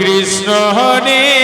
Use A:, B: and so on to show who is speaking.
A: Krishna Hare